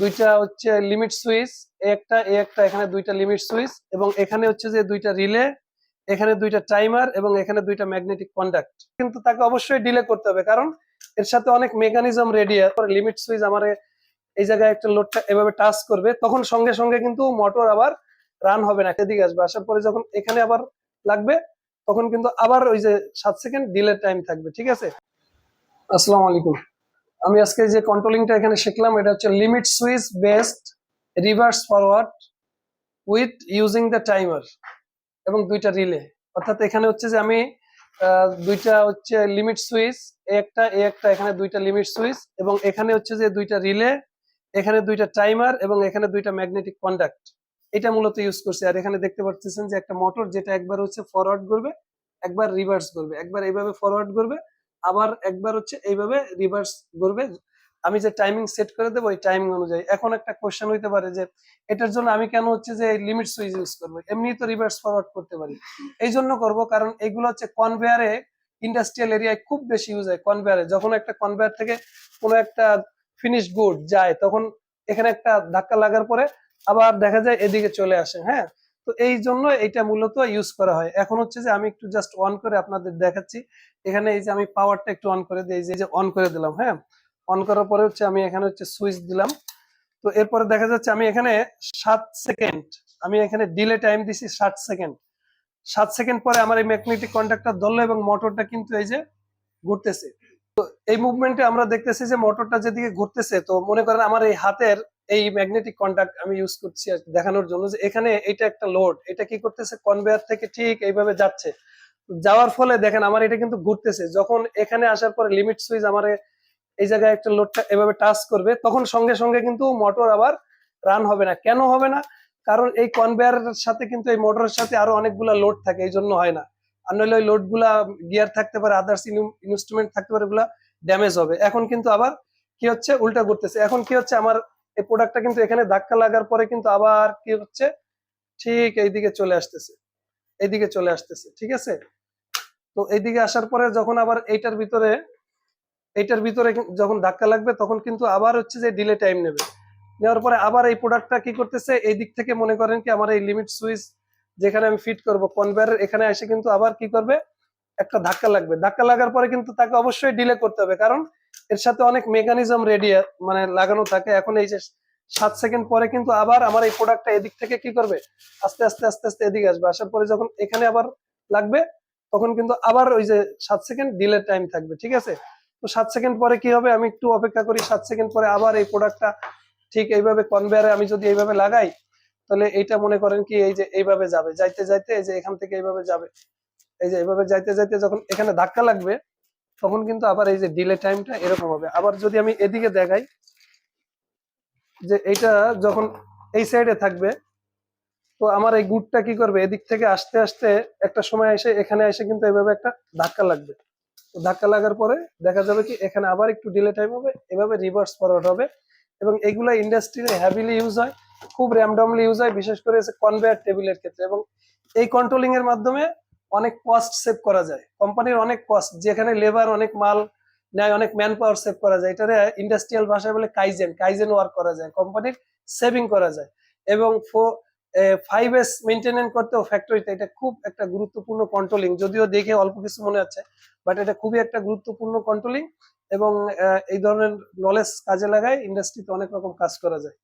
দুইটা হচ্ছে limit switch একটা একটা, এখানে দুইটা লিমিট সুইচ এবং এখানে হচ্ছে যে দুইটা রিলে এখানে দুইটা টাইমার এবং এখানে দুইটা ম্যাগনেটিক কন্ডাক্ট কিন্তু তাকে অবশ্যই ডিলে করতে হবে কারণ এর সাথে অনেক মেকানিজম রেডি লিমিট সুইচ আমার এই জায়গায় একটা লোডটা এভাবে টাচ করবে, তখন সঙ্গে সঙ্গে কিন্তু মোটর আবার রান হবে না, এদিকে আসবে। আসার পরে যখন এখানে আবার লাগবে, তখন কিন্তু আবার ওই যে সাত সেকেন্ড ডিলে টাইম থাকবে, ঠিক আছে? আসসালামু আলাইকুম। আমি আজকে যে কন্ট্রোলিংটা এখানে শিখলাম, এটা হচ্ছে limit switch based reverse forward with using the timer এবং দুইটা রিলে অর্থাৎ এখানে হচ্ছে যে আমি দুইটা হচ্ছে লিমিট সুইচ একটা, এ একটা, এখানে দুইটা লিমিট সুইচ এবং এখানে হচ্ছে যে দুইটা রিলে এখানে দুইটা টাইমার এবং এখানে দুইটা ম্যাগনেটিক কন্ডাক্ট এটা মূলত ইউজ করছি। আর এখানে দেখতে পাচ্ছেন যে একটা মোটর যেটা একবার হচ্ছে ফরওয়ার্ড করবে, একবার রিভার্স করবে, একবার এইভাবে ফরওয়ার্ড করবে আবার একবার হচ্ছে এইভাবে রিভার্স করবে আমি যে টাইমিং সেট করে দেবো, ওই টাইমিং অনুযায়ী। এখন একটা কোশ্চেন হইতে পারে যে, এটার জন্য আমি কেন হচ্ছে যে লিমিট সুইচ ইউজ করব? এমনি তো রিভার্স ফরওয়ার্ড করতে পারি। এই জন্য করব, কারণ এগুলো হচ্ছে কনভেয়ারে ইন্ডাস্ট্রিয়াল এরিয়ায় খুব বেশি ইউজ হয় কনভেয়ারে যখন একটা কনভেয়ার থেকে কোনো একটা ফিনিশ গুড যায়, তখন এখানে একটা ধাক্কা লাগার পরে আবার দেখা যায় এদিকে চলে আসে হ্যাঁ? তো এই জন্য এটা মূলত ইউজ করা হয়। এখন হচ্ছে যে আমি একটু জাস্ট অন করে আপনাদের দেখাচ্ছি। এখানে এই যে আমি পাওয়ারটা একটু অন করে দিই যে অন করে দিলাম হ্যাঁ? অন করার পরে হচ্ছে আমি এখানে হচ্ছে সুইচ দিলাম। তো এরপরে দেখা যাচ্ছে আমি এখানে সাত সেকেন্ড আমি এখানে ডিলে টাইম দিছি ষাট সেকেন্ড সাত সেকেন্ড পরে আমার এই ম্যাগনেটিক কন্ট্যাক্টটা ধরলো এবং মোটরটা কিন্তু এই যে ঘুরতেছে। তো এই মুভমেন্টে আমরা দেখতেছি যে মোটরটা যেদিকে ঘুরতেছে, তো মনে করেন আমার এই হাতের এই ম্যাগনেটিক কন্ট্যাক্ট আমি ইউজ করছি দেখানোর জন্য যে এখানে এটা একটা লোড এটা কি করতেছে? কনভেয়ার থেকে ঠিক এইভাবে যাচ্ছে। যাওয়ার ফলে দেখেন আমার এটা কিন্তু ঘুরতেছে। যখন এখানে আসার পরে লিমিট সুইচ আমার এই জায়গায় একটা লোডটা এভাবে টাচ করবে, তখন সঙ্গে সঙ্গে কিন্তু মোটর আবার রান হবে না। কেন হবে না? কারণ এই কনভেয়ারের সাথে কিন্তু এই মোটরের সাথে আরও অনেকগুলা লোড থাকে, এই জন্য হয় না। আর নইলে ওই লোডগুলা গিয়ার থাকতে পারে আদার্স ইনস্ট্রুমেন্ট থাকতে পারে, ওগুলা ড্যামেজ হবে। এখন কিন্তু আবার কি হচ্ছে? উল্টা ঘুরতেছে। এখন কি হচ্ছে? আমার এই প্রোডাক্টটা কিন্তু এখানে ধাক্কা লাগার পরে কিন্তু আবার কি হচ্ছে? ঠিক এইদিকে চলে আসতেছে। এইদিকে চলে আসতেছে, ঠিক আছে? তো এইদিকে আসার পরে যখন আবার এইটার ভিতরে এইটার ভিতরে যখন ধাক্কা লাগবে তখন কিন্তু আবার হচ্ছে যে ডিলে টাইম নেবে। নেওয়ার পরে আবার এই প্রোডাক্টটা কি করতেছে? এই দিক থেকে মনে করেন কি আমার এই লিমিট সুইচ যেখানে আমি ফিট করব কনভেয়ারের এখানে এসে কিন্তু আবার কি করবে? একটা ধাক্কা লাগবে। ধাক্কা লাগার পরে কিন্তু তাকে অবশ্যই ডিলে করতে হবে। কারণ এর সাথে অনেক মেকানিজম রেডি মানে লাগানো থাকে। এখন এই যে সাত সেকেন্ড পরে কিন্তু আবার আমার এই প্রোডাক্টটা এদিক থেকে কি করবে? আস্তে আস্তে আস্তে আস্তে এদিকে আসবে। আসার পরে যখন এখানে আবার লাগবে, তখন কিন্তু আবার ওই যে সাত সেকেন্ড ডিলে টাইম থাকবে, ঠিক আছে? তো সাত সেকেন্ড পরে কি হবে? আমি একটু অপেক্ষা করি, সাত সেকেন্ড পরে আবার এই প্রোডাক্টটা ঠিক এইভাবে কনভেয়ারে আমি যদি এইভাবে লাগাই, তাহলে এইটা মনে করেন কি, এই যে এইভাবে যাবে। যাইতে যাইতে এই যে এখান থেকে এইভাবে যাবে। এই যে এইভাবে যাইতে যাইতে যখন এখানে ধাক্কা লাগবে তখন কিন্তু আবার এই যে ডিলে টাইমটা এরকম হবে। আবার যদি আমি এদিকে দেখাই, যে এইটা যখন এই সাইডে থাকবে, তো আমার এই গুড়টা কি করবে? এদিক থেকে আসতে আসতে একটা সময় এসে এখানে এসে কিন্তু এভাবে একটা ধাক্কা লাগবে। তো ধাক্কা লাগার পরে দেখা যাবে কি এখানে আবার একটু ডিলে টাইম হবে, এভাবে রিভার্স ফরওয়ার্ড হবে এবং এগুলা ইন্ডাস্ট্রিতে হ্যাভিলি ইউজ হয়, খুব র্যামডমলি ইউজ হয়, বিশেষ করে কনভেয়ার টেবিলের ক্ষেত্রে এবং এই কন্ট্রোলিং এর মাধ্যমে অনেক কস্ট সেভ করা যায়। কোম্পানির অনেক কস্ট যেখানে লেবার অনেক মাল নেয়, অনেক ম্যান পাওয়ার সেভ করা যায়। এটারে ইন্ডাস্ট্রিয়াল ভাষায় বলে কাইজেন কাইজেন ওয়ার্ক করা যায়। কোম্পানির সেভিং করা যায়। এবং ফাইভ এস মেনটেনেন্স করতেও ফ্যাক্টরিতে এটা খুব একটা গুরুত্বপূর্ণ কন্ট্রোলিং যদিও দেখে অল্প কিছু মনে হচ্ছে বাট এটা খুবই একটা গুরুত্বপূর্ণ কন্ট্রোলিং এবং এই ধরনের নলেজ কাজে লাগায় ইন্ডাস্ট্রিতে অনেক রকম কাজ করা যায়।